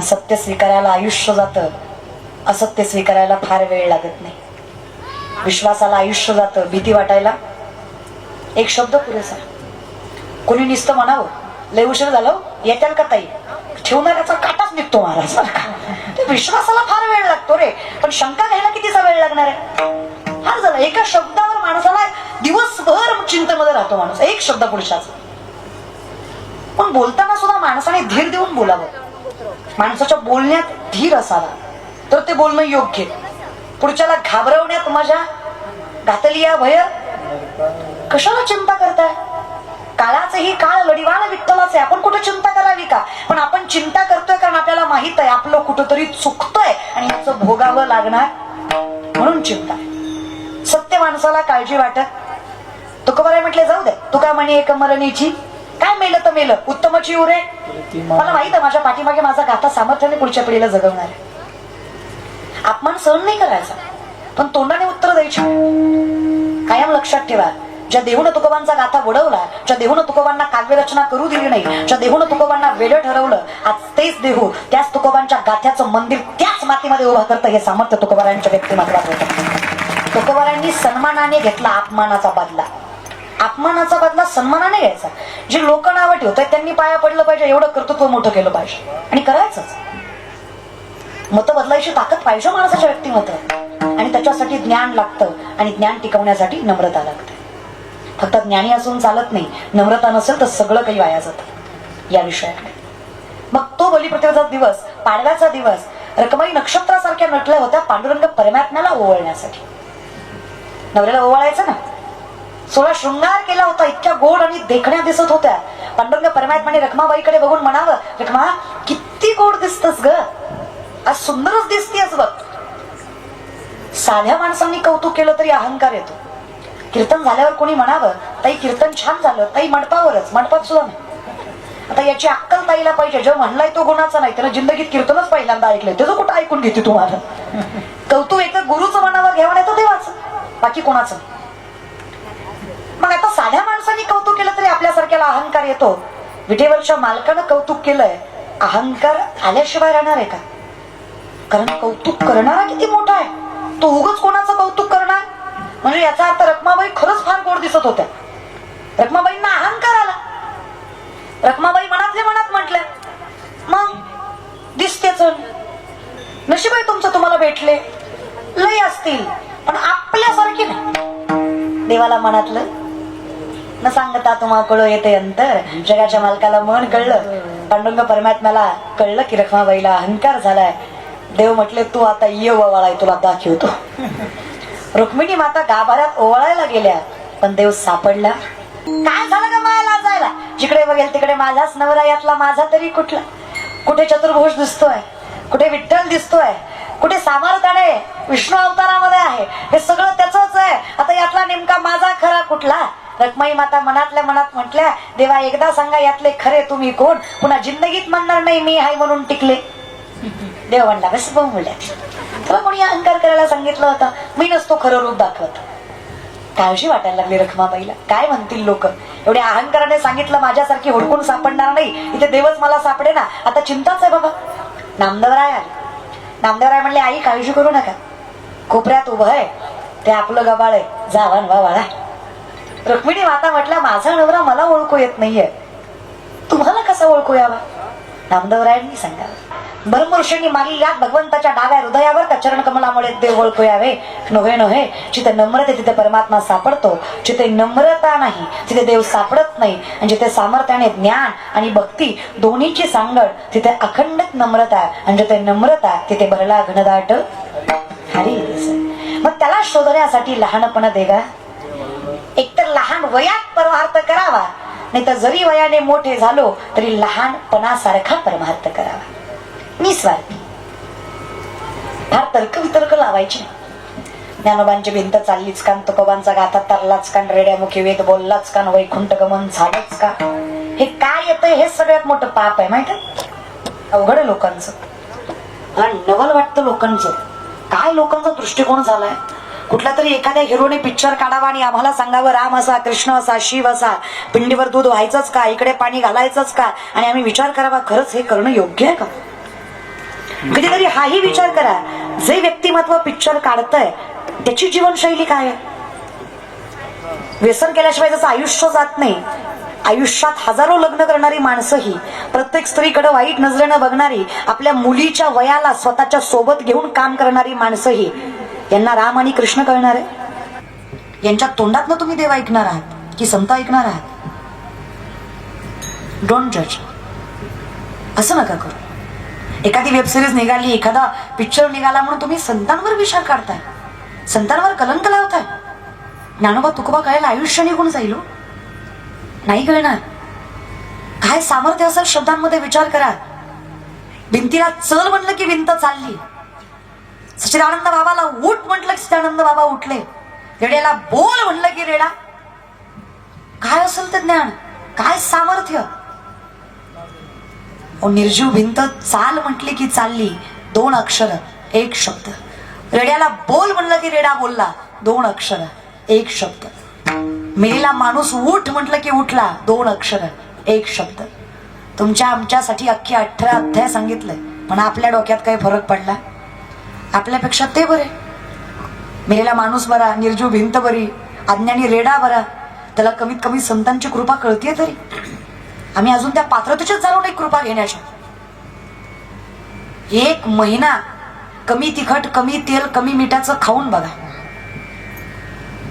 सत्य स्वीकारायला आयुष्य जातं. असत्य स्वीकारायला फार वेळ लागत नाही. विश्वासाला आयुष्य जातं भीती वाटायला. एक शब्द पुरेसा. कोणी निसतं म्हणावं लय उशीर झालं हो, येत्याल का ताई? ठेवणाऱ्याचा काटाच निघतो महाराज सारखा विश्वासाला फार वेळ लागतो रे. पण शंका घ्यायला कितीचा वेळ लागणार आहे? फार झालं. एका शब्दावर माणसाला दिवसभर चिंतेमध्ये राहतो माणूस. एक शब्द पुरुषाचा. पण बोलताना सुद्धा माणसाने धीर देऊन बोलावं. माणसाच्या बोलण्यात धीर असावा. तर ते बोलणं योग्य. पुढच्याला घाबरवण्यात मजा घातली या भय कशाला चिंता करताय? काळाचंही काळ लढीवाला विठ्ठलाच आहे. आपण कुठं चिंता करावी का? पण आपण चिंता करतोय कारण आपल्याला माहीत आहे आपलं कुठंतरी चुकतंय आणि याचं भोगावं लागणार म्हणून चिंता. सत्य माणसाला काळजी वाटत. तुकोबाराय म्हटले जाऊ दे. तुका म्हणे एक मरणीची काय मेलं तर मेलं? उत्तमची उरे मला माहीत आहे माझ्या पाठीमागे माझा गाथा सामर्थ्याने पुढच्या पिढीला जगवणार. आहे अपमान सहन नाही करायचा पण तोंडाने उत्तर द्यायची. कायम लक्षात ठेवा ज्या देहून तुकोबांचा गाथा बुडवला ज्या देहून तुकोबांना काव्यरचना करू दिली नाही ज्या देहून तुकोबांना वेळ ठरवलं आज तेच देहू त्याच तुकोबांच्या गाथ्याचं मंदिर त्याच मातीमध्ये उभा करतं हे सामर्थ्य तुकोबारांच्या व्यक्तिमत्वात होतं. तुकोबारांनी सन्मानाने घेतला अपमानाचा बदला. अपमानाचा बदला सन्मानाने घ्यायचा. जे लोक नावं ठेवतात त्यांनी पाया पडलं पाहिजे एवढं कर्तृत्व मोठं केलं पाहिजे. आणि करायचंच. मतं बदलायची ताकद पाहिजे माणसाच्या व्यक्तिमत्वात आणि त्याच्यासाठी ज्ञान लागतं आणि ज्ञान टिकवण्यासाठी नम्रता लागते. फक्त ज्ञानी असून चालत नाही नम्रता नसेल तर सगळं काही वाया जातं. या विषयाकडे. मग तो बलिप्रतिभेचा दिवस पाडव्याचा दिवस रकमाई नक्षत्रासारख्या नटल्या होत्या पांडुरंग परमात्म्याला ओवळण्यासाठी. नवऱ्याला ओवाळायचं ना? सोळा शृंगार केला होता इतक्या गोड आणि देखण्या दिसत होत्या. पांडुरंग परमात्माने रखमाबाईकडे बघून म्हणावं रखमा किती गोड दिसतस ग. आज सुंदरच दिसतेस बघ. साध्या माणसांनी कौतुक केलं तरी अहंकार येतो. कीर्तन झाल्यावर कोणी म्हणावं ताई कीर्तन छान झालं. ताई मंडपावरच. मंडपात सुद्धा नाही. आता याची अक्कल ताईला पाहिजे. जो म्हणलाय तो गुणाचा नाही. त्याला जिंदगीत कीर्तनच पहिल्यांदा ऐकलंय. त्याचं कुठं ऐकून घेते तुम्हाला कौतुक एक गुरुचं म्हणावं घ्यावं नाही तर देवाचं. बाकी कोणाचं? मग आता साध्या माणसाने कौतुक केलं तरी आपल्यासारख्याला अहंकार येतो. विटेवरच्या मालकानं कौतुक केलंय. अहंकार आल्याशिवाय राहणार आहे का? कारण कौतुक करणारा किती मोठा आहे. तो उगच कोणाचं कौतुक करणार? म्हणजे याचा अर्थ रखमाबाई खरंच फार गोड दिसत होत्या. रखमाबाईंना अहंकार आला. रखमाबाई मनातले मनात म्हटल्या मग दिसतेच नशीब तुमचं तुम्हाला भेटले. लय असतील पण आपल्यासारखी नाही. देवाला मनातलं न सांगता तुम्हा कळू येते अंतर. जगाच्या मालकाला मन कळलं. पांडुरंग परमात्म्याला कळलं की रखमाबाईला अहंकार झालाय. देव म्हटले तू आता ये ओवाळाय तुला दाखवतो. रुक्मिणी माता गाभाऱ्यात ओवाळायला गेल्या पण देव सापडला. काय झालं का मायाला जायला जिकडे बघेल तिकडे माझाच नवरा यातला माझा तरी कुठला? कुठे चतुर्भुष दिसतोय? कुठे विठ्ठल दिसतोय? कुठे सामर्थ्याने विष्णू अवतारामध्ये आहे? हे सगळं त्याच आहे. आता यातला नेमका माझा खरा कुठला? रखमाई माता मनातल्या मनात म्हटल्या देवा एकदा सांगा यातले खरे तुम्ही कोण? पुन्हा जिंदगीत म्हणणार नाही मी हाय म्हणून टिकले. देव म्हणला बस बोलल्या तुला कोणी अहंकार करायला सांगितलं होतं. मी नसतो खरं रूप दाखवत. काळजी वाटायला लागली रखमाबाईला. काय म्हणतील लोक? एवढ्या अहंकाराने सांगितलं माझ्यासारखी हुडकून सापडणार नाही. इथे देवच मला सापडे ना आता चिंताच आहे बाबा. नामदेवराय आले. नामदेवराय म्हणले आई काळजी करू नका. कोपऱ्यात उभं आहे. ते आपलं गबाळ आहे. जावा वा वाळा रुक्मिणी माता म्हटल्या माझा नवरा मला ओळखू येत नाहीये. तुम्हाला कसा ओळखू यावा? नामदेवरायांनी सांगा ब्रह्मऋषींनी मागील भगवंताच्या डाव्या हृदयावर त्या चरण कमलामुळे देव ओळखू यावे. नव्हे नव्हे जिथे नम्रते तिथे परमात्मा सापडतो जिथे नम्रता नाही तिथे देव सापडत नाही आणि जिथे सामर्थ्याने ज्ञान आणि भक्ती दोन्हीची सांगड तिथे अखंडित नम्रता आणि जिथे नम्रता तिथे भरला घनदाट हरी मग त्याला शोधण्यासाठी लहानपण देगा? एकतर लहान वयात परमार्थ करावा नाही तर जरी वयाने मोठे झालो तरी लहानपणासारखा परमार्थ करावा. निस्वार्थी फार तर्क वितर्क लावायचे ज्ञानोबांची भिंत चाललीच कान तुकोबांचा गाथा तरलाच कान रेड्यामुखी वेद बोललाच कान वैकुंठ गमन झालंच का? हे काय येतंय? हे सगळ्यात मोठं पाप आहे माहीत अवघड आहे लोकांचं. आणि नवल वाटतं लोकांचं. काय लोकांचा दृष्टिकोन झालाय? कुठला तरी एखाद्या हिरोने पिक्चर काढावा आणि आम्हाला सांगावं राम असा कृष्ण असा शिव असा. पिंडीवर दूध व्हायचंच का? इकडे पाणी घालायचंच का? आणि आम्ही विचार करावा खरंच हे करणं योग्य आहे का? कधीतरी हाही विचार करा. जे व्यक्तिमत्व पिक्चर काढतंय त्याची जीवनशैली काय आहे? व्यसन केल्याशिवाय जसं आयुष्य जात नाही आयुष्यात हजारो लग्न करणारी माणसंही प्रत्येक स्त्रीकडे वाईट नजरेनं बघणारी आपल्या मुलीच्या वयाला स्वतःच्या सोबत घेऊन काम करणारी माणसंही यांना राम आणि कृष्ण कळणार आहे? यांच्या तोंडातनं तुम्ही देव ऐकणार आहात की संत ऐकणार आहात? डोंट जज असं नका करू. एखादी वेबसिरीज निघाली एखादा पिक्चर निघाला म्हणून तुम्ही संतांवर विचार काढताय. संतांवर कलंक लावताय. ज्ञानोबा तुकोबा कळायला आयुष्य निघून जाईल हो. नाही कळणार. काय सामर्थ्य असेल शब्दांमध्ये विचार करा. भिंतीला चल म्हणलं की भिंत चालली. सचिदानंद बाबाला उठ म्हटलं की सचिदानंद बाबा उठले. रेड्याला बोल म्हणलं की रेडा. काय असेल ते ज्ञान? काय सामर्थ्य? अहो, निर्जीव भिंत चाल म्हटली की चालली दोन अक्षर एक शब्द. रेड्याला बोल म्हणलं की रेडा बोलला दोन अक्षर एक शब्द. मेलेला माणूस उठ म्हटलं की उठला दोन अक्षर एक शब्द. तुमच्या आमच्यासाठी अख्खे अठरा अध्याय सांगितलंय पण आपल्या डोक्यात काही फरक पडला? आपल्यापेक्षा ते बरे. मेलेला माणूस बरा निर्जीव भिंत बरी अज्ञानी रेडा बरा. त्याला कमीत कमी संतांची कृपा कळतीये तरी. आम्ही अजून त्या पात्रतेच्याच झालो नाही कृपा घेण्याच्या. एक महिना कमी तिखट कमी तेल कमी मिठाचं खाऊन बघा.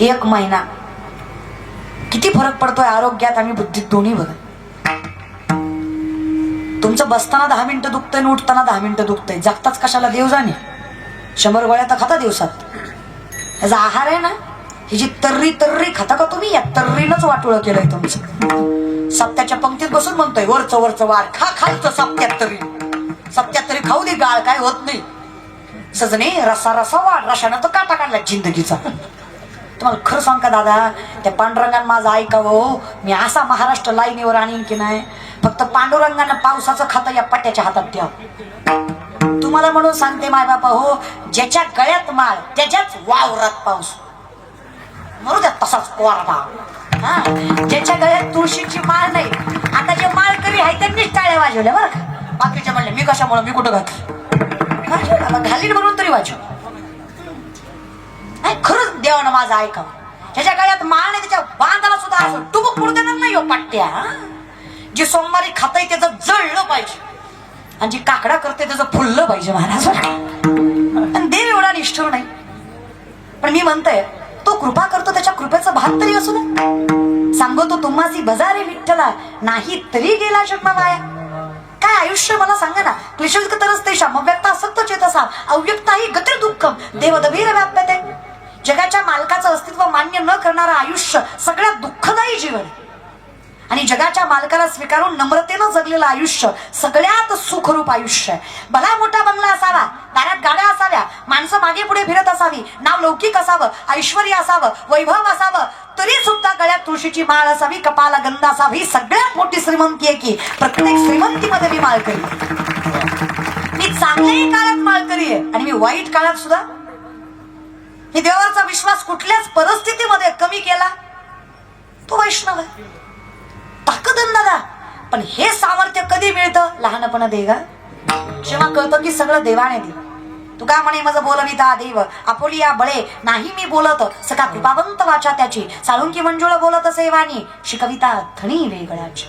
एक महिना. किती फरक पडतोय आरोग्यात आणि बुद्धीत दोन्ही बघा. तुमचं बसताना दहा मिनिटं दुखतंय आणि उठताना दहा मिनिटं दुखतंय. जागताच कशाला देव जाणे? शंभर गोळ्या तर खाता दिवसात. याचा आहार आहे ना ही जी तर्री तर्री खाता का तुम्ही? या तर्रीनच वाटोळं केलंय तुमचं. सप्त्याच्या पंक्तीत बसून म्हणतोय वरचं वरचं वार खा खालचं सप्त्यात तरी. सप्त्यात तरी खाऊ दे गाळ काय होत नाही. सजने रसा रसा वाढ रशानं तर काटा काढला जिंदगीचा. तुम्हाला खरं सांग का दादा त्या पांडुरंगानं माझं ऐकावं हो. मी असा महाराष्ट्र लाईनीवर आणीन की नाही फक्त पांडुरंगानं पावसाचं खातं या पट्ट्याच्या हातात द्या तुम्हाला म्हणून सांगते माय बापा हो ज्याच्या गळ्यात माळ त्याच्याच वावरात पाऊस. मरू द्या तसाच कोरडा ज्याच्या गळ्यात तुळशीची माळ नाही आता जे माळ कमी आहे त्यांनीच टाळ्या वाजवल्या बरं का? बाकीचे म्हणले मी कशामुळे मी कुठं घातली घालीन म्हणून तरी वाजव. नाही खरंच देवानं माझं ऐकावं. ज्याच्या गळ्यात माळ नाही त्याच्या बांधाला सुद्धा असं टुबक पडू देणार नाही हो पट्ट्या जे सोमवारी खाताय त्याचं जळलं पाहिजे. आणि जी काकडा करते त्याचं फुललं पाहिजे महाराज आणि देव एवढा निष्ठुर नाही. पण मी म्हणतोय तो कृपा करतो त्याच्या कृपेचं भात तरी असू दे. सांगतो तुम्हासी बजारे विठ्ठला नाही तरी गेला जन्म माया काय आयुष्य मला सांगा ना क्लिशयुक्त तरच ते श्याम अव्यक्त असक्त चेतसा अव्यक्ताही गतिर दुःखम देव देवदभीर व्याप्यते जगाच्या मालकाचं अस्तित्व मान्य न करणारं आयुष्य सगळ्यात दुःखदायी जीवन आहे. आणि जगाच्या मालकाला स्वीकारून नम्रतेनं जगलेलं आयुष्य सगळ्यात सुखरूप आयुष्य आहे. भला मोठा बंगला असावा दारात गाड्या असाव्या माणसं मागे पुढे फिरत असावी नाव लौकिक असावं ऐश्वर असावं वैभव असावं तरी सुद्धा गळ्यात तुळशीची माळ असावी कपाला गंध असावी सगळ्यात मोठी श्रीमंती आहे की प्रत्येक श्रीमंतीमध्ये मी माळ करी मी चांगल्याही काळात माळकरी करीये आणि मी वाईट काळात सुद्धा. मी देवाचा विश्वास कुठल्याच परिस्थितीमध्ये कमी केला. तो वैष्णव आहे. ताकद दादा. पण हे सामर्थ्य कधी मिळतं? लहानपणा देगा जेव्हा कळतं की सगळं देवाने दिलं. तू का म्हणे माझं बोलविता देव? आपोली या बळे. नाही मी बोलत. सका कृपावंत वाचा त्याची. साळुंकी मंजुळ बोलत असे वाणी. शिकविता थणी वेगळाची.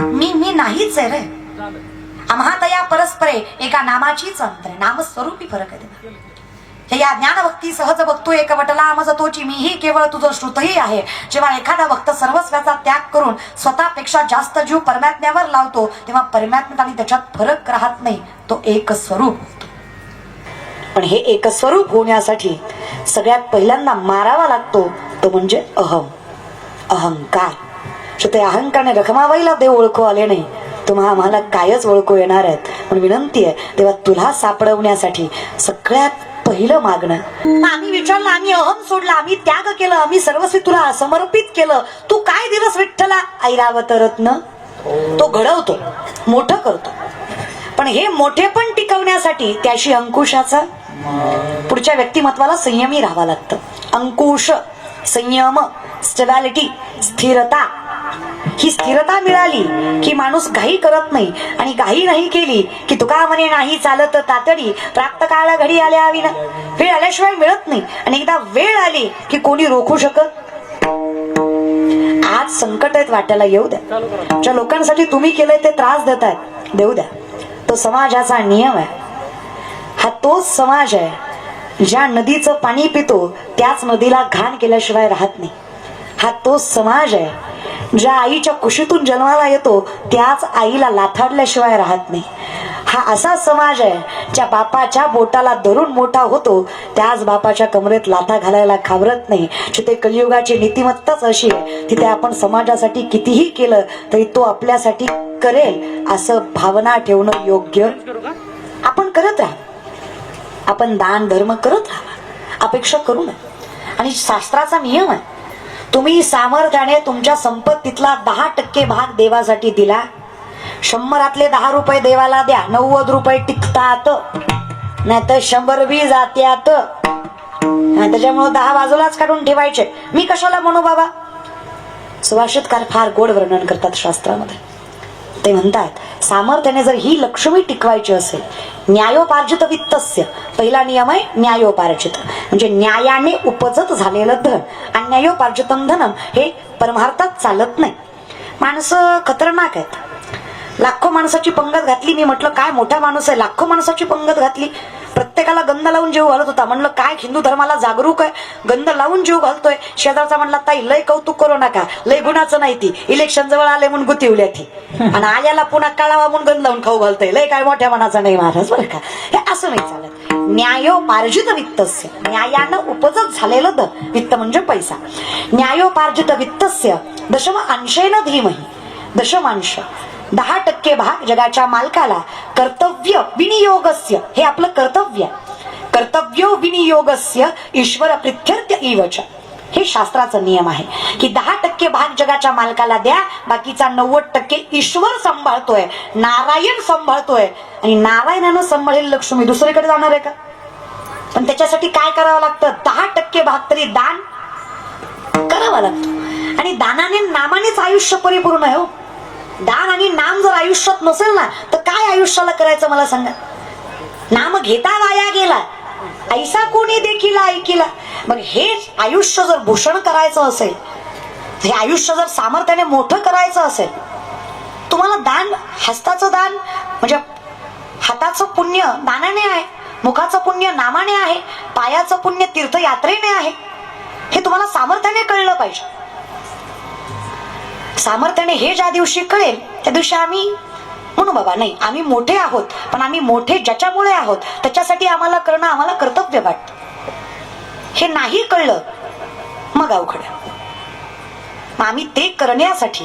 मी मी नाहीच आहे रे. आम्हातया परस्परे. एका नामाचीच अंतर. नामस्वरूपी फरक आहे. हे या ज्ञानभक्ती सहज बघतो एक वटला आमज तोची मीही केवळ तुझं श्रुतही आहे. जेव्हा एखादा भक्त सर्वस्वाचा त्याग करून स्वतःपेक्षा जास्त जीव परमात्म्यावर लावतो तेव्हा परमात्म्यात आणि त्याच्यात फरक राहत नाही. तो एक स्वरूप. पण हे एक स्वरूप होण्यासाठी सगळ्यात पहिल्यांदा मारावा लागतो तो म्हणजे अहम अहंकार. सो ते अहंकारने रखमाबाईला देव ओळखू आले नाही. तुम्हा आम्हाला कायच ओळखू येणार आहेत. पण विनंती आहे तेव्हा तुला सापडवण्यासाठी सगळ्यात पहिलं मागणं. आम्ही विचारलं आम्ही अहम सोडला आम्ही त्याग केलं आम्ही सर्वस्वी तुला समर्पित केलं. तू काय दिलंस विठ्ठला? ऐरावत रत्न. तो घडवतो मोठं करतो. पण हे मोठे पण टिकवण्यासाठी त्याशी अंकुशाचा पुढच्या व्यक्तिमत्वाला संयमी राहावा लागतं. अंकुश संयम स्टेबॅलिटी स्थिरता. ही स्थिरता मिळाली की माणूस घाई करत नाही आणि घाई नाही केली की तुका म्हणे नाही चालत तातडी प्राप्त काळाला घडी आल्या हवी ना वेळ आल्याशिवाय मिळत नाही आणि एकदा वेळ आली की कोणी रोखू शकत? आज संकट आहेत वाट्याला येऊ द्या. ज्या लोकांसाठी तुम्ही केलंय ते त्रास देत आहेत देऊ द्या. तो समाजाचा नियम आहे. हा तोच समाज आहे. ज्या नदीचं पाणी पितो त्याच नदीला घाण केल्याशिवाय राहत नाही. हा तोच समाज आहे. ज्या आईच्या कुशीतून जन्माला येतो त्याच आईला लाथाडल्याशिवाय राहत नाही. हा असा समाज आहे ज्या बापाच्या बोटाला धरून मोठा होतो त्याच बापाच्या कमरेत लाथा घालायला घाबरत नाही. जिथे कलियुगाची नीतिमत्ताच अशी आहे तिथे आपण समाजासाठी कितीही केलं तरी तो आपल्यासाठी करेल असं भावना ठेवणं योग्य आपण करत राहा. आपण दान धर्म करत राहा. अपेक्षा करू नये आणि शास्त्राचा नियम आहे तुम्ही सामर्थ्याने तुमच्या संपत्तीतला दहा टक्के भाग देवासाठी दिला. शंभरातले दहा रुपये देवाला द्या नव्वद रुपये टिकतात. नाही तर शंभर बी जात्यात. त्याच्यामुळे दहा बाजूलाच काढून ठेवायचे. मी कशाला म्हणू बाबा? सुभाषितकार फार गोड वर्णन करतात शास्त्रामध्ये. ते म्हणतात सामर्थ्याने जर ही लक्ष्मी टिकवायची असेल न्यायोपार्जित वित्तस्य पहिला नियम आहे न्यायोपार्जित. म्हणजे न्यायाने उपजत झालेलं धन आणि न्यायोपार्जितम धनम हे परमार्थात चालत नाही. माणसं खतरनाक आहेत. लाखो माणसाची पंगत घातली मी म्हटलं काय मोठा माणूस आहे लाखो माणसाची पंगत घातली. प्रत्येकाला गंध लावून जीव घालत होता. म्हणलं काय हिंदू धर्माला जागरूक आहे? गंध लावून जीव घालतोय. शेजारचा म्हणला ताई लय कौतुक करू नका. लय गुणाचं नाही ती. इलेक्शन जवळ आले म्हणून गुतिवल्या ती. आणि आल्याला पुन्हा काळावा म्हणून गंध लावून खाऊ घालतोय. लय काय मोठ्या मनाचा नाही महाराज बरं का? हे असं नाही चालत. न्यायोपार्जित वित्तस्य. न्यायानं उपजत झालेलं द वित्त म्हणजे पैसा. न्यायोपार्जित वित्तस्य. दशम अंशेन धीमही. दशमांश दहा टक्के भाग जगाच्या मालकाला कर्तव्य विनियोगस्य. हे आपलं कर्तव्य. कर्तव्य विनियोगस्य ईश्वर प्रित्यर्थ इवच हे शास्त्राचा नियम आहे. की दहा टक्के भाग जगाच्या मालकाला द्या बाकीचा नव्वद टक्के ईश्वर सांभाळतोय नारायण सांभाळतोय. आणि नारायणानं सांभाळेल लक्ष्मी दुसरीकडे जाणार आहे का? पण त्याच्यासाठी काय करावं लागतं? दहा टक्के भाग तरी दान करावा लागतो. आणि दानाने नामानेच आयुष्य परिपूर्ण आहे हो. दान आणि नाम जर आयुष्यात नसेल ना तर काय आयुष्याला करायचं मला सांगा? नाम घेता वाया गेला ऐसा कोणी देखील ऐकिला. मग हे आयुष्य जर भूषण करायचं असेल हे आयुष्य जर सामर्थ्याने मोठं करायचं असेल तुम्हाला दान हस्ताचं दान म्हणजे हाताचं पुण्य दानाने आहे मुखाचं पुण्य नामाने आहे पायाचं पुण्य तीर्थयात्रेने आहे हे तुम्हाला सामर्थ्याने कळलं पाहिजे. सामर्थ्याने हे ज्या दिवशी कळेल त्या दिवशी आम्ही म्हणू बाबा नाही आम्ही मोठे आहोत पण आम्ही मोठे ज्याच्यामुळे आहोत त्याच्यासाठी आम्हाला करणं आम्हाला कर्तव्य वाटत. हे नाही कळलं मग अवघड. मग आम्ही ते करण्यासाठी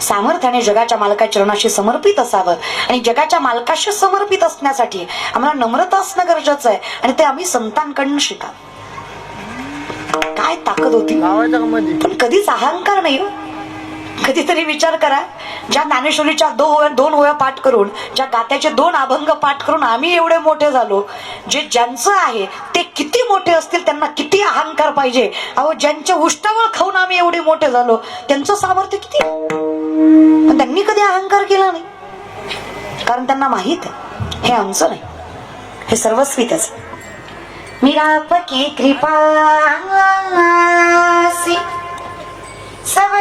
सामर्थ्याने जगाच्या मालकाच्या चरणाशी समर्पित असावं आणि जगाच्या मालकाशी समर्पित असण्यासाठी आम्हाला नम्रता असणं गरजेचं आहे आणि ते आम्ही संतांकडून शिका काय ताकद होती? पण कधीच अहंकार नाही हो. कधीतरी विचार करा. ज्या ज्ञानेश्वरीच्या दो ओव्या दोन ओव्या पाठ करून ज्या गात्याचे दोन अभंग पाठ करून आम्ही एवढे मोठे झालो. जे ज्यांचं आहे ते किती मोठे असतील त्यांना किती अहंकार पाहिजे? अहो ज्यांच्या उष्टावळ खाऊन आम्ही एवढे मोठे झालो त्यांचं सामर्थ्य किती? पण त्यांनी कधी अहंकार केला नाही. कारण त्यांना माहीत हे आमचं नाही. हे सर्वस्वी त्याच मीरा कृपा सी सब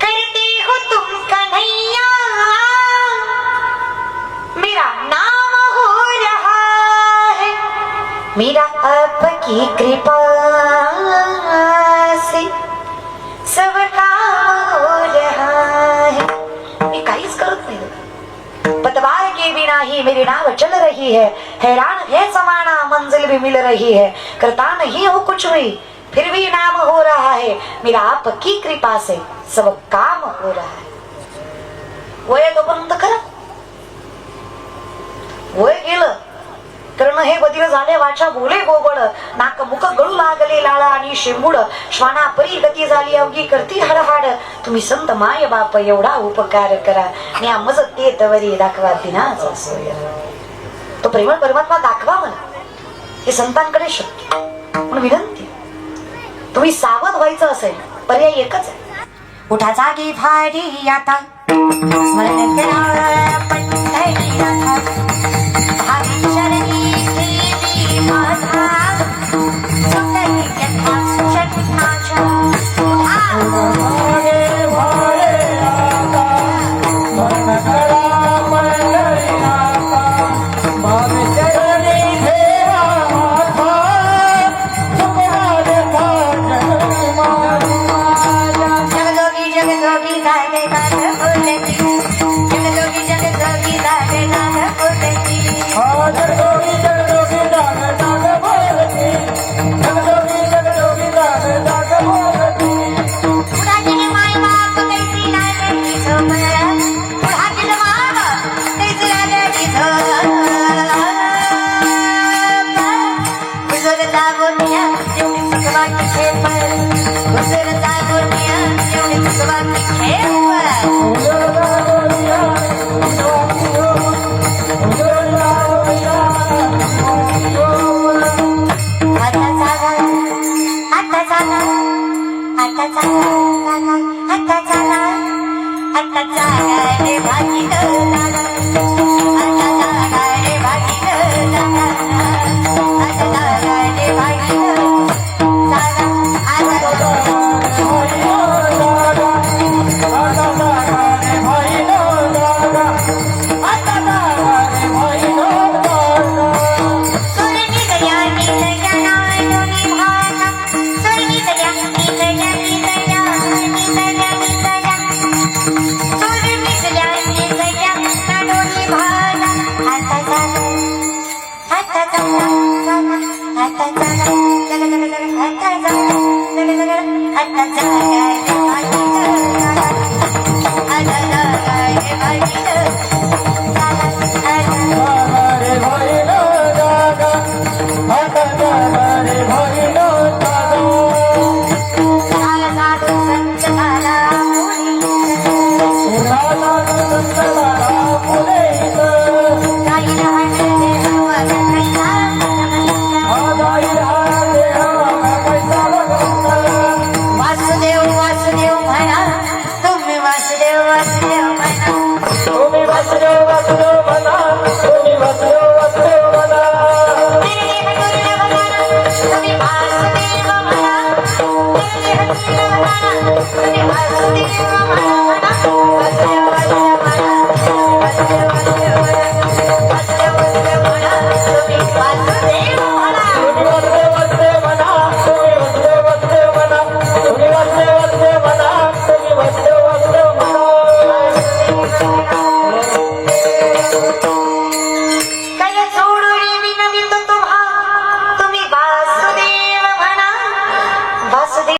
करते हो तुम कन्हैया। मेरा हो रहा है मेरा आपकी कृपा से। सब काम हो रहा है मी काहीच करत नाही पतवार के बिना ही मेरी नाव चल रही है। हैरान है समाना, मंजिल भी मिल रही है। करता नहीं हो कुछ भी। फिर भी नाम हो रहा है। मेरा आपकी कृपा से सब काम हो रहा है। वय तोपर्यंत करा वय गेलं? कर्ण हे बदिर झाले वाचा बोले गोबड नाक मुख गळू लागले लाळ आणि शेंबुड। श्वाना परी गती झाली अवघी करती हडहाड तुम्ही संत माय बाप एवढा उपकार करा। आणि आमज ते तवरी दाखवा दिनाचा तो प्रेमळ परमात्मा दाखवा मला। हे संतांकडे शक्य म्हणून विनंती तुम्ही सावध व्हायचं असेल पर्याय एकच आहे. उठा जागी भारी आता. Thank you.